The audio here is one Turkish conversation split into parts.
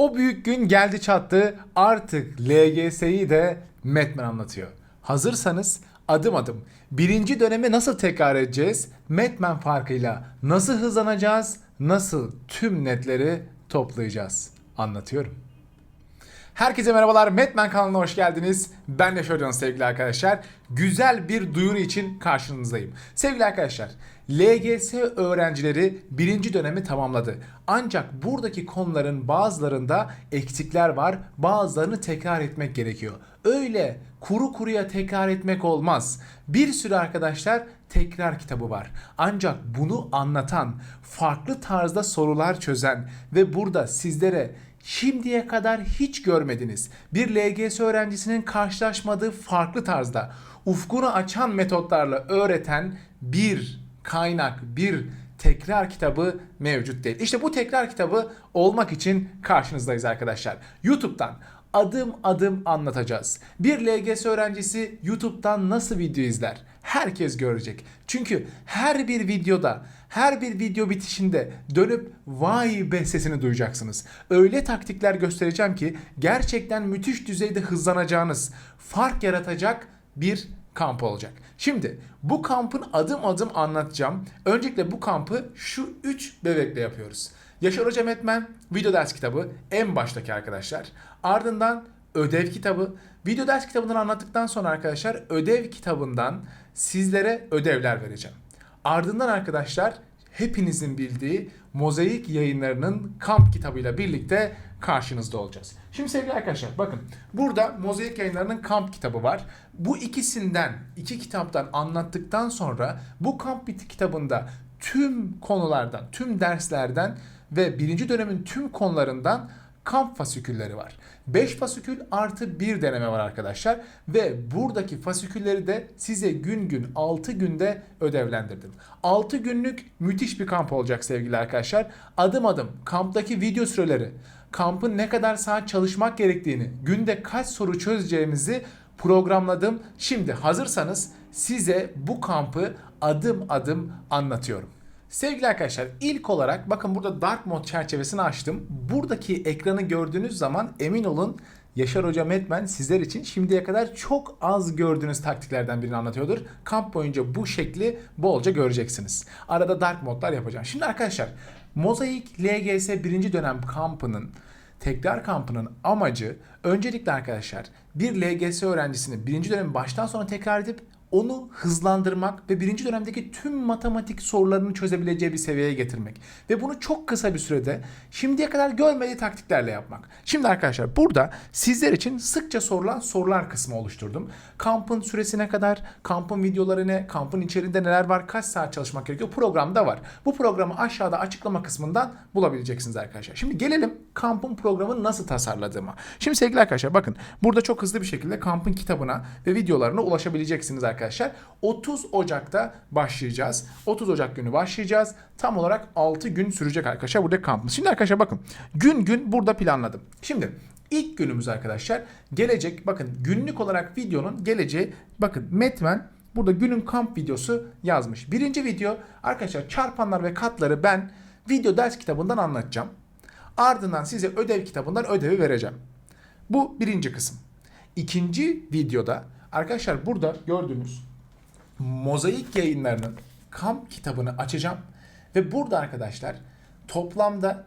O büyük gün geldi çattı. Artık LGS'yi de Metmen anlatıyor. Hazırsanız adım adım birinci dönemi nasıl tekrar edeceğiz? Metmen farkıyla nasıl hızlanacağız? Nasıl tüm netleri toplayacağız? Anlatıyorum. Herkese merhabalar. Metmen kanalına hoş geldiniz. Ben de Şöyle sevgili arkadaşlar. Güzel bir duyuru için karşınızdayım. Sevgili arkadaşlar, LGS öğrencileri birinci dönemi tamamladı. Ancak buradaki konuların bazılarında eksikler var. Bazılarını tekrar etmek gerekiyor. Öyle kuru kuruya tekrar etmek olmaz. Bir sürü arkadaşlar tekrar kitabı var. Ancak bunu anlatan, farklı tarzda sorular çözen ve burada sizlere şimdiye kadar hiç görmediniz. Bir LGS öğrencisinin karşılaşmadığı farklı tarzda ufkunu açan metotlarla öğreten bir kaynak, bir tekrar kitabı mevcut değil. İşte bu tekrar kitabı olmak için karşınızdayız arkadaşlar. YouTube'dan adım adım anlatacağız. Bir LGS öğrencisi YouTube'dan nasıl video izler? Herkes görecek. Çünkü her bir videoda, her bir video bitişinde dönüp vay be sesini duyacaksınız. Öyle taktikler göstereceğim ki gerçekten müthiş düzeyde hızlanacağınız, fark yaratacak bir kamp olacak. Şimdi bu kampın adım adım anlatacağım. Öncelikle bu kampı şu 3 bebekle yapıyoruz. Yaşar Hoca Metmen video ders kitabı en baştaki arkadaşlar. Ardından ödev kitabı. Video ders kitabından anlattıktan sonra arkadaşlar ödev kitabından sizlere ödevler vereceğim. Ardından arkadaşlar hepinizin bildiği Mozaik yayınlarının kamp kitabıyla birlikte karşınızda olacağız. Şimdi sevgili arkadaşlar bakın burada Mozaik yayınlarının kamp kitabı var. Bu ikisinden iki kitaptan anlattıktan sonra bu kamp kitabında tüm konulardan, tüm derslerden ve birinci dönemin tüm konularından kamp fasikülleri var. 5 fasikül artı 1 deneme var arkadaşlar. Ve buradaki fasikülleri de size gün gün 6 günde ödevlendirdim. 6 günlük müthiş bir kamp olacak sevgili arkadaşlar. Adım adım kamptaki video süreleri, kampın ne kadar saat çalışmak gerektiğini, günde kaç soru çözeceğimizi programladım. Şimdi hazırsanız size bu kampı adım adım anlatıyorum. Sevgili arkadaşlar ilk olarak bakın burada Dark Mode çerçevesini açtım. Buradaki ekranı gördüğünüz zaman emin olun Yaşar Hoca Metmen sizler için şimdiye kadar çok az gördüğünüz taktiklerden birini anlatıyordur. Kamp boyunca bu şekli bolca göreceksiniz. Arada Dark Modlar yapacağım. Şimdi arkadaşlar Mozaik LGS 1. dönem kampının tekrar kampının amacı öncelikle arkadaşlar bir LGS öğrencisini birinci dönemi baştan sona tekrar edip onu hızlandırmak ve birinci dönemdeki tüm matematik sorularını çözebileceği bir seviyeye getirmek. Ve bunu çok kısa bir sürede şimdiye kadar görmediği taktiklerle yapmak. Şimdi arkadaşlar burada sizler için sıkça sorulan sorular kısmı oluşturdum. Kampın süresine kadar, kampın videoları ne, kampın içerisinde neler var, kaç saat çalışmak gerekiyor programda var. Bu programı aşağıda açıklama kısmından bulabileceksiniz arkadaşlar. Şimdi gelelim kampın programını nasıl tasarladığıma. Şimdi sevgili arkadaşlar bakın burada çok hızlı bir şekilde kampın kitabına ve videolarına ulaşabileceksiniz arkadaşlar. 30 Ocak'ta başlayacağız. 30 Ocak günü başlayacağız. Tam olarak 6 gün sürecek arkadaşlar burada kampımız. Şimdi arkadaşlar bakın gün gün burada planladım. Şimdi ilk günümüz arkadaşlar gelecek bakın günlük olarak videonun geleceği bakın Metmen burada günün kamp videosu yazmış. Birinci video arkadaşlar çarpanlar ve katları ben video ders kitabından anlatacağım. Ardından size ödev kitabından ödevi vereceğim. Bu birinci kısım. İkinci videoda arkadaşlar burada gördüğünüz mozaik yayınlarının kamp kitabını açacağım. Ve burada arkadaşlar toplamda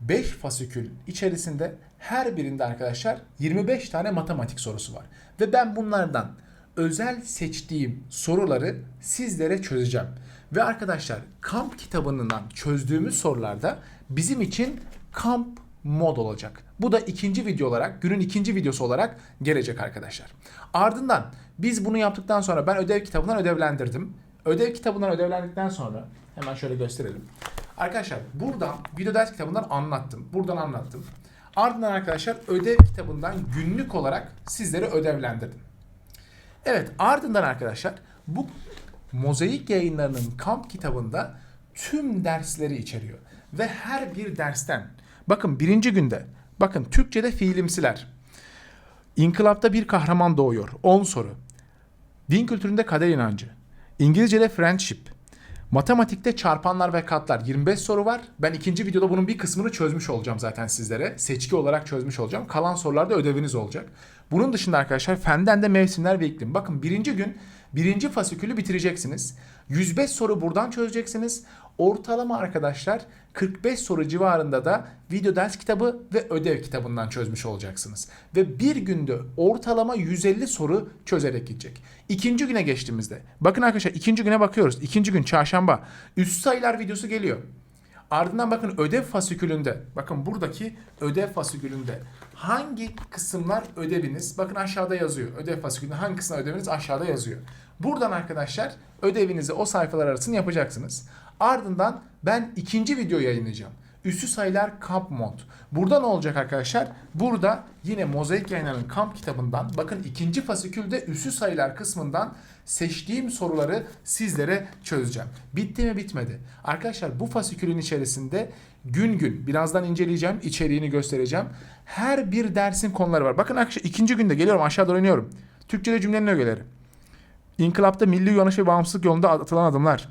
5 fasikül içerisinde her birinde arkadaşlar 25 tane matematik sorusu var. Ve ben bunlardan özel seçtiğim soruları sizlere çözeceğim. Ve arkadaşlar kamp kitabından çözdüğümüz sorularda bizim için kamp mod olacak. Bu da ikinci video olarak, günün ikinci videosu olarak gelecek arkadaşlar. Ardından biz bunu yaptıktan sonra ben ödev kitabından ödevlendirdim. Ödev kitabından ödevlendikten sonra hemen şöyle gösterelim. Arkadaşlar buradan video ders kitabından anlattım. Buradan anlattım. Ardından arkadaşlar ödev kitabından günlük olarak sizlere ödevlendirdim. Evet ardından arkadaşlar bu mozaik yayınlarının kamp kitabında tüm dersleri içeriyor. Ve her bir dersten bakın birinci günde bakın Türkçe'de fiilimsiler. İnkılapta bir kahraman doğuyor. 10 soru. Din kültüründe kader inancı. İngilizce'de friendship. Matematikte çarpanlar ve katlar 25 soru var. Ben ikinci videoda bunun bir kısmını çözmüş olacağım zaten sizlere. Seçki olarak çözmüş olacağım. Kalan sorularda ödeviniz olacak. Bunun dışında arkadaşlar fenden de mevsimler ve iklim. Bakın birinci gün birinci fasikülü bitireceksiniz. 105 soru buradan çözeceksiniz. Ortalama arkadaşlar 45 soru civarında da video ders kitabı ve ödev kitabından çözmüş olacaksınız. Ve bir günde ortalama 150 soru çözerek gidecek. İkinci güne geçtiğimizde bakın arkadaşlar ikinci güne bakıyoruz. İkinci gün çarşamba üst sayılar videosu geliyor. Ardından bakın ödev fasikülünde, bakın buradaki ödev fasikülünde hangi kısımlar ödeviniz? Bakın aşağıda yazıyor. Ödev fasikülünde hangi kısımlar ödeviniz aşağıda yazıyor. Buradan arkadaşlar ödevinizi o sayfalar arasında yapacaksınız. Ardından ben ikinci video yayınlayacağım. Üssü sayılar kamp mod. Burada ne olacak arkadaşlar? Burada yine Mozaik Yayınları'nın kamp kitabından bakın ikinci fasikülde üssü sayılar kısmından seçtiğim soruları sizlere çözeceğim. Bitti mi bitmedi. Arkadaşlar bu fasikülün içerisinde gün gün birazdan inceleyeceğim, içeriğini göstereceğim. Her bir dersin konuları var. Bakın arkadaşlar ikinci günde geliyorum aşağı doğru iniyorum. Türkçe'de cümlenin ögeleri. İnkılapta milli uyanış ve bağımsızlık yolunda atılan adımlar.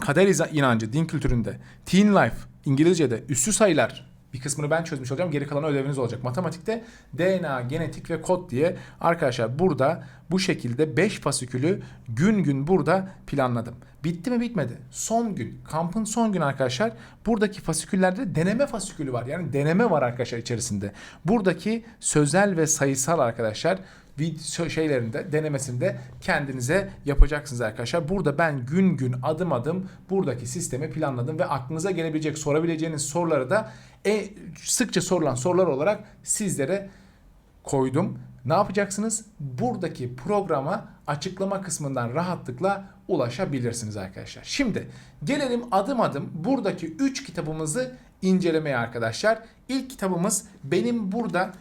Kader inancı, din kültüründe. Teen life, İngilizce'de. Üssü sayılar. Bir kısmını ben çözmüş olacağım. Geri kalanı ödeviniz olacak. Matematikte DNA, genetik ve kod diye arkadaşlar burada bu şekilde 5 fasikülü gün gün burada planladım. Bitti mi bitmedi. Son gün, kampın son günü arkadaşlar. Buradaki fasiküllerde deneme fasikülü var. Yani deneme var arkadaşlar içerisinde. Buradaki sözel ve sayısal arkadaşlar video şeylerinde denemesinde kendinize yapacaksınız arkadaşlar. Burada ben gün gün adım adım buradaki sistemi planladım ve aklınıza gelebilecek sorabileceğiniz soruları da e, sıkça sorulan sorular olarak sizlere koydum. Ne yapacaksınız? Buradaki programa açıklama kısmından rahatlıkla ulaşabilirsiniz arkadaşlar. Şimdi gelelim adım adım buradaki 3 kitabımızı incelemeye arkadaşlar. İlk kitabımız benim burada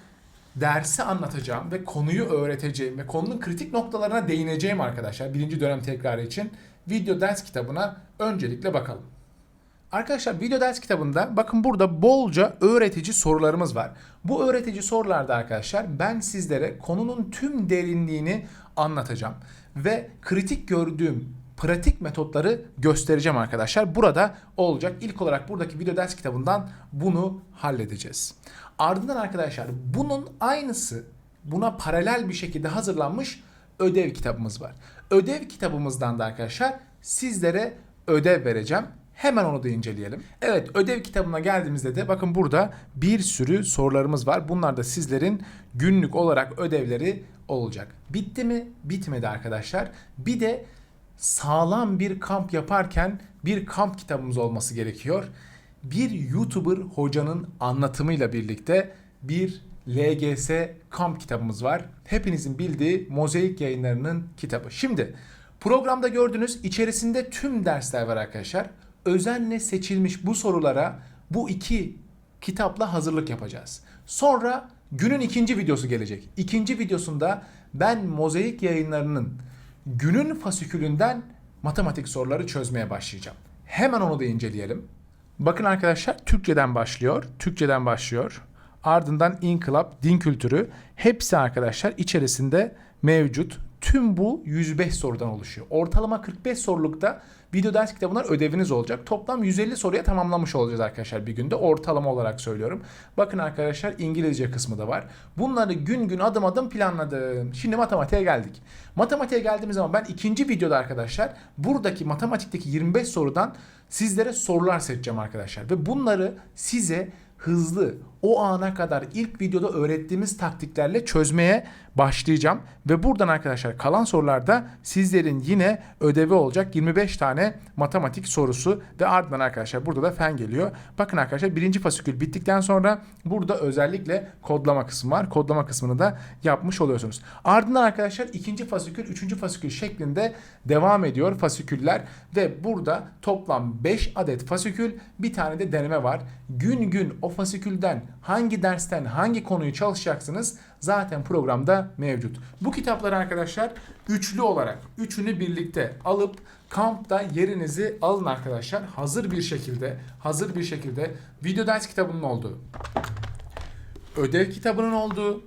dersi anlatacağım ve konuyu öğreteceğim ve konunun kritik noktalarına değineceğim arkadaşlar. Birinci dönem tekrarı için video ders kitabına öncelikle bakalım. Arkadaşlar video ders kitabında bakın burada bolca öğretici sorularımız var. Bu öğretici sorularda arkadaşlar ben sizlere konunun tüm derinliğini anlatacağım. Ve kritik gördüğüm pratik metotları göstereceğim arkadaşlar. Burada olacak. İlk olarak buradaki video ders kitabından bunu halledeceğiz. Ardından arkadaşlar bunun aynısı buna paralel bir şekilde hazırlanmış ödev kitabımız var. Ödev kitabımızdan da arkadaşlar sizlere ödev vereceğim. Hemen onu da inceleyelim. Evet ödev kitabına geldiğimizde de bakın burada bir sürü sorularımız var. Bunlar da sizlerin günlük olarak ödevleri olacak. Bitti mi? Bitmedi arkadaşlar. Bir de sağlam bir kamp yaparken bir kamp kitabımız olması gerekiyor. Bir YouTuber hocanın anlatımıyla birlikte bir LGS kamp kitabımız var. Hepinizin bildiği Mozaik Yayınları'nın kitabı. Şimdi programda gördüğünüz içerisinde tüm dersler var arkadaşlar. Özenle seçilmiş bu sorulara bu iki kitapla hazırlık yapacağız. Sonra günün ikinci videosu gelecek. İkinci videosunda ben Mozaik Yayınları'nın günün fasikülünden matematik soruları çözmeye başlayacağım. Hemen onu da inceleyelim. Bakın arkadaşlar Türkçeden başlıyor. Türkçeden başlıyor. Ardından inkılap, din kültürü hepsi arkadaşlar içerisinde mevcut. Tüm bu 105 sorudan oluşuyor. Ortalama 45 sorulukta video ders kitabından ödeviniz olacak. Toplam 150 soruya tamamlamış olacağız arkadaşlar bir günde. Ortalama olarak söylüyorum. Bakın arkadaşlar İngilizce kısmı da var. Bunları gün gün adım adım planladım. Şimdi matematiğe geldik. Matematiğe geldiğimiz zaman ben ikinci videoda arkadaşlar buradaki matematikteki 25 sorudan sizlere sorular seçeceğim arkadaşlar. Ve bunları size hızlı o ana kadar ilk videoda öğrettiğimiz taktiklerle çözmeye başlayacağım. Ve buradan arkadaşlar kalan sorularda sizlerin yine ödevi olacak 25 tane matematik sorusu ve ardından arkadaşlar burada da fen geliyor. Bakın arkadaşlar birinci fasikül bittikten sonra burada özellikle kodlama kısmı var. Kodlama kısmını da yapmış oluyorsunuz. Ardından arkadaşlar ikinci fasikül, üçüncü fasikül şeklinde devam ediyor fasiküller ve burada toplam 5 adet fasikül bir tane de deneme var. Gün gün o fasikülden hangi dersten hangi konuyu çalışacaksınız zaten programda mevcut. Bu kitapları arkadaşlar üçlü olarak üçünü birlikte alıp kampta yerinizi alın arkadaşlar. Hazır bir şekilde, hazır bir şekilde video ders kitabının olduğu, ödev kitabının olduğu,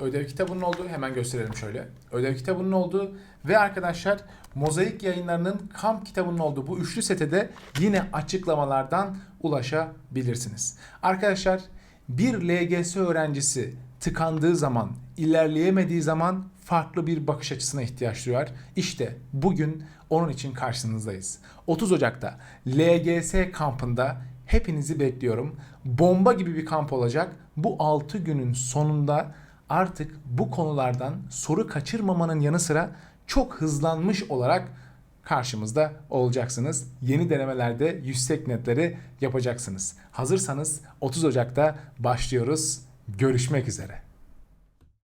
ödev kitabının olduğu hemen gösterelim şöyle. Ödev kitabının olduğu ve arkadaşlar Mozaik yayınlarının kamp kitabının olduğu bu üçlü sete de yine açıklamalardan ulaşabilirsiniz. Arkadaşlar bir LGS öğrencisi tıkandığı zaman, ilerleyemediği zaman farklı bir bakış açısına ihtiyaç duyar. İşte bugün onun için karşınızdayız. 30 Ocak'ta LGS kampında hepinizi bekliyorum. Bomba gibi bir kamp olacak. Bu 6 günün sonunda artık bu konulardan soru kaçırmamanın yanı sıra çok hızlanmış olarak karşımızda olacaksınız. Yeni denemelerde yüksek netleri yapacaksınız. Hazırsanız 30 Ocak'ta başlıyoruz. Görüşmek üzere.